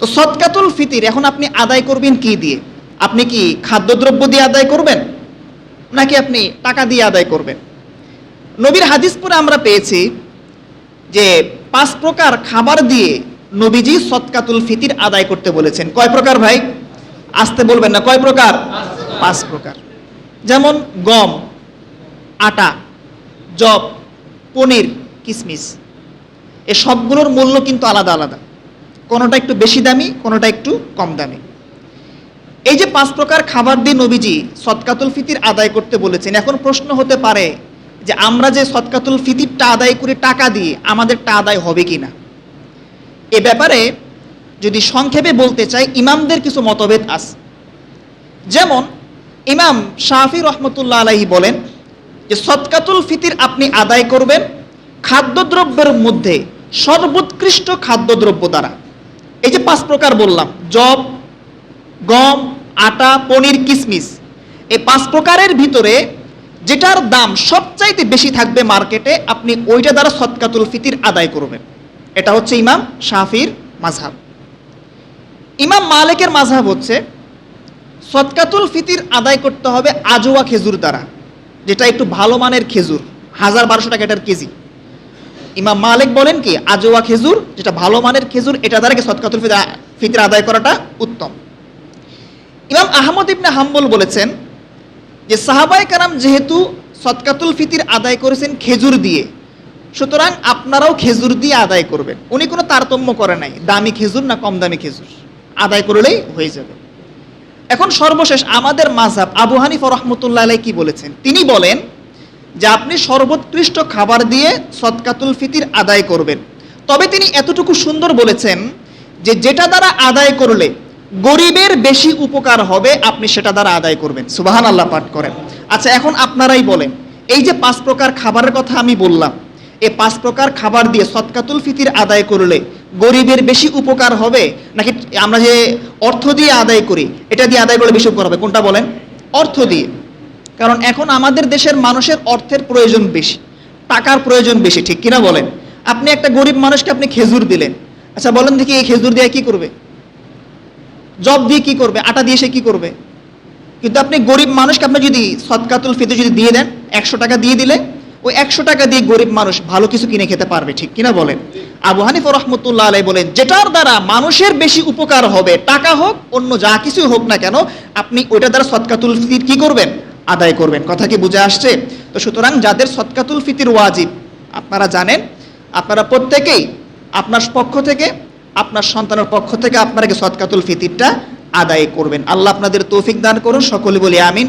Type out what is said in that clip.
তো সৎকাতুল ফিতির, এখন আপনি আদায় করবেন কি দিয়ে? আপনি কি খাদ্যদ্রব্য দিয়ে আদায় করবেন? নাকি আপনি টাকা দিয়ে আদায় করবেন? নবীর হাদিস পরে আমরা পেয়েছি যে পাঁচ প্রকার খাবার দিয়ে নবীজি সৎকাতুল ফিতির আদায় করতে বলেছেন। কয় প্রকার ভাই? আসতে বলবেন না, কয় প্রকার? পাঁচ প্রকার। যেমন গম, আটা, জব, পনির, কিসমিস। এ সবগুলোর মূল্য কিন্তু আলাদা আলাদা। কোনোটা একটু বেশি দামি, কোনোটা একটু কম দামি। এই যে পাঁচ প্রকার খাবার দিয়ে নবীজি সৎকাতুল ফিতির আদায় করতে বলেছেন, এখন প্রশ্ন হতে পারে যে আমরা যে সৎকাতুল ফিতিরটা আদায় করে টাকা দিয়ে, আমাদেরটা আদায় হবে কি না? এ ব্যাপারে যদি সংক্ষেপে বলতে চাই, ইমামদের কিছু মতভেদ আছে। যেমন, ইমাম শাহি রহমতুল্লাহ আলাহি বলেন যে সৎকাতুল ফিতির আপনি আদায় করবেন খাদ্যদ্রব্যের মধ্যে সর্বোৎকৃষ্ট খাদ্যদ্রব্য দ্বারা। এই যে পাঁচ প্রকার বললাম, জব, গম, আটা, পনির, কিসমিস। এই পাঁচ প্রকারের ভিতরে যেটার দাম সবচাইতে বেশি থাকবে মার্কেটে, আপনি ওইটা দ্বারা সৎকাতুল ফিতির আদায় করবেন। এটা হচ্ছে ইমাম শাফির মাঝহাব ইমাম মালিকের মাঝহাব হচ্ছে সৎকাতুল ফিতির আদায় করতে হবে আজোয়া খেজুর দ্বারা, যেটা একটু ভালো মানের খেজুর, হাজার বারোশো টাকা এটার কেজি। ইমাম মালিক বলেন কি আজোয়া খেজুর, যেটা ভালো মানের খেজুর, এটা দ্বারা সৎকাতুল ফিতির ফিতির আদায় করাটা উত্তম। ইমাম আহমদ ইবনে হাম্বল বলেছেন যে সাহাবাই কারাম যেহেতু সৎকাতুল ফিতির আদায় করেছেন খেজুর দিয়ে, সুতরাং আপনারাও খেজুর দিয়ে আদায় করবেন। উনি কোনো তারতম্য করে নাই, দামি খেজুর না কম দামি খেজুর, আদায় করলেই হয়ে যাবে। এখন সর্বশেষ আমাদের মাঝহাব, আবু হানিফ রহমতুল্লাহ কি বলেছেন? তিনি বলেন যে আপনি সর্বোৎকৃষ্ট খাবার দিয়ে সৎকাতুল ফিতির আদায় করবেন। তবে তিনি এতটুকু সুন্দর বলেছেন যে যেটা দ্বারা আদায় করলে গরিবের বেশি উপকার হবে, আপনি সেটা দ্বারা আদায় করবেন। সুবাহান আল্লাহ পাঠ করেন। আচ্ছা এখন আপনারাই বলেন, এই যে পাঁচ প্রকার খাবারের কথা আমি বললাম, এই পাঁচ প্রকার খাবার দিয়ে সৎকাতুল ফিতির আদায় করলে গরিবের বেশি উপকার হবে? নাকি আমরা যে অর্থ দিয়ে আদায় করি, এটা দিয়ে আদায় করলে বেশি উপকার হবে? কোনটা বলেন? অর্থ দিয়ে। কারণ এখন আমাদের দেশের মানুষের অর্থের প্রয়োজন বেশি, টাকার প্রয়োজন বেশি, ঠিক কিনা বলেন? আপনি একটা গরিব মানুষকে আপনি খেজুর দিলেন। আচ্ছা বলেন দেখি এই খেজুর দিয়ে কি করবে? জব দিয়ে কি করবে? আটা দিয়ে সে কি করবে? কিন্তু আপনি গরিব মানুষকে আপনি যদি সৎকাতুল ফিতে যদি দিয়ে দেন, একশো টাকা দিয়ে দিলে, ওই একশো টাকা দিয়ে গরিব মানুষ ভালো কিছু কিনে খেতে পারবে, ঠিক কিনা বলেন? আবু হানিফ রহমতুল্লাহ আলাই বলেন, যেটার দ্বারা মানুষের বেশি উপকার হবে, টাকা হোক, অন্য যা কিছু হোক না কেন, আপনি ওইটা দ্বারা সৎকাতুল ফিতির কি করবেন? আদায় করবেন। কথা কি বুঝে আসছে? তো সুতরাং যাদের সৎকাতুল ফিতির ওয়াজিব, আপনারা জানেন, আপনারা প্রত্যেকেই আপনার পক্ষ থেকে, আপনার সন্তানের পক্ষ থেকে আপনারা সৎকাতুল ফিতিরটা আদায় করবেন। আল্লাহ আপনাদের তৌফিক দান করুন। সকলে বলি আমিন।